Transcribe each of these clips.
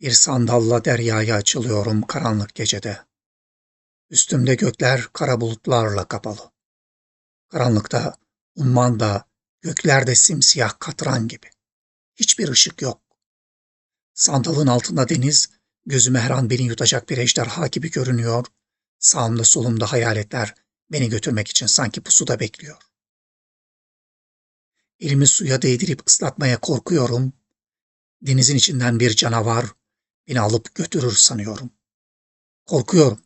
Bir sandalla deryaya açılıyorum karanlık gecede. Üstümde gökler kara bulutlarla kapalı. Karanlıkta, ummanda, göklerde simsiyah katran gibi. Hiçbir ışık yok. Sandalın altında deniz, gözüme her an beni yutacak bir ejderha gibi görünüyor. Sağımda solumda hayaletler beni götürmek için sanki pusuda bekliyor. Elimi suya değdirip ıslatmaya korkuyorum. Denizin içinden bir canavar beni alıp götürür sanıyorum. Korkuyorum.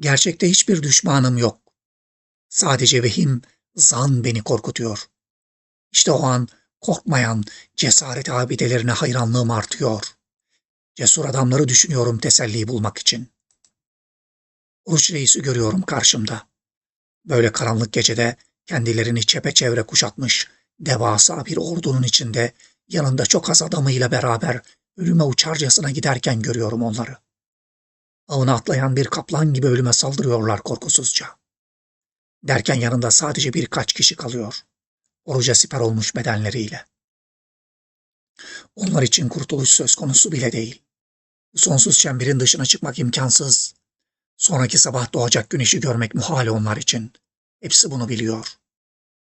Gerçekte hiçbir düşmanım yok. Sadece vehim, zan beni korkutuyor. İşte o an korkmayan cesaret abidelerine hayranlığım artıyor. Cesur adamları düşünüyorum teselli bulmak için. Uruç reisi görüyorum karşımda. Böyle karanlık gecede kendilerini çepeçevre kuşatmış devasa bir ordunun içinde yanında çok az adamıyla beraber ölüme uçarcasına giderken görüyorum onları. Ağına atlayan bir kaplan gibi ölüme saldırıyorlar korkusuzca. Derken yanında sadece birkaç kişi kalıyor. Oruca siper olmuş bedenleriyle. Onlar için kurtuluş söz konusu bile değil. Bu sonsuz çemberin dışına çıkmak imkansız. Sonraki sabah doğacak güneşi görmek muhal onlar için. Hepsi bunu biliyor.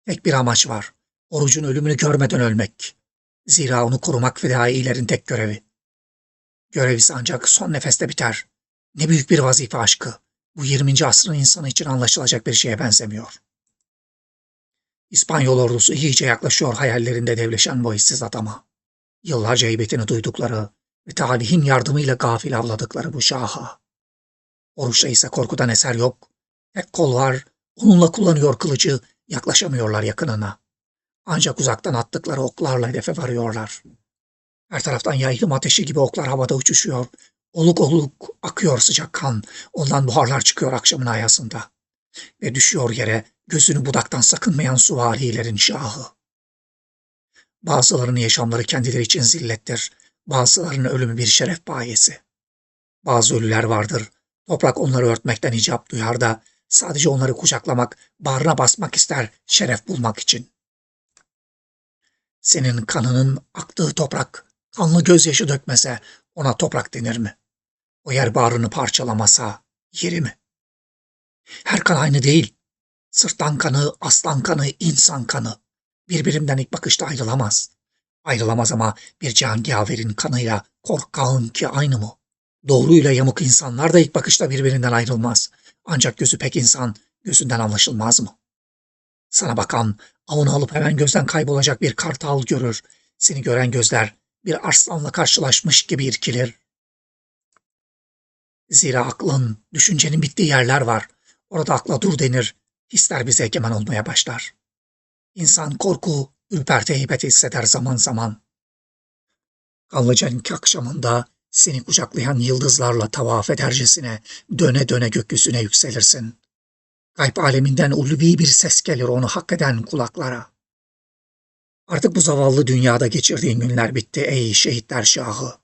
Tek bir amaç var. Orucun ölümünü görmeden ölmek. Zira onu korumak fedailerin tek görevi. Görev ise ancak son nefeste biter. Ne büyük bir vazife aşkı. Bu 20. asrın insanı için anlaşılacak bir şeye benzemiyor. İspanyol ordusu iyice yaklaşıyor hayallerinde devleşen bu işsiz adama. Yıllarca heybetini duydukları ve talihin yardımıyla gafil avladıkları bu şaha. Oruçta ise korkudan eser yok. Tek kol var, onunla kullanıyor kılıcı, yaklaşamıyorlar yakınına. Ancak uzaktan attıkları oklarla hedefe varıyorlar. Her taraftan yaylım ateşi gibi oklar havada uçuşuyor. Oluk oluk akıyor sıcak kan. Ondan buharlar çıkıyor akşamın ayasında. Ve düşüyor yere gözünü budaktan sakınmayan suvarilerin şahı. Bazılarının yaşamları kendileri için zillettir. Bazılarının ölümü bir şeref bayesi. Bazı ölüler vardır. Toprak onları örtmekten icap duyar da sadece onları kucaklamak, bağrına basmak ister şeref bulmak için. Senin kanının aktığı toprak, kanlı gözyaşı dökmese ona toprak denir mi? O yer bağrını parçalamasa yeri mi? Her kan aynı değil. Sırtlan kanı, aslan kanı, insan kanı. Birbirinden ilk bakışta ayrılamaz. Ayrılamaz ama bir cangaverin kanıyla korkağın ki aynı mı? Doğruyla yamuk insanlar da ilk bakışta birbirinden ayrılmaz. Ancak gözü pek insan, gözünden anlaşılmaz mı? Sana bakan, avını alıp hemen gözden kaybolacak bir kartal görür. Seni gören gözler bir arslanla karşılaşmış gibi irkilir. Zira aklın, düşüncenin bittiği yerler var. Orada akla dur denir, hisler bize egemen olmaya başlar. İnsan korku, ürperti heybeti hisseder zaman zaman. Kanlıca'nın akşamında seni kucaklayan yıldızlarla tavaf edercesine döne döne gökyüzüne yükselirsin. Gayb aleminden ulvi bir ses gelir onu hak eden kulaklara. Artık bu zavallı dünyada geçirdiğin günler bitti ey şehitler şahı.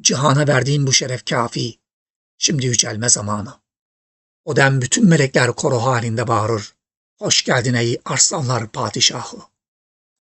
Cihana verdiğin bu şeref kafi. Şimdi yücelme zamanı. O dem bütün melekler koro halinde bağırır. Hoş geldin ey arslanlar padişahı.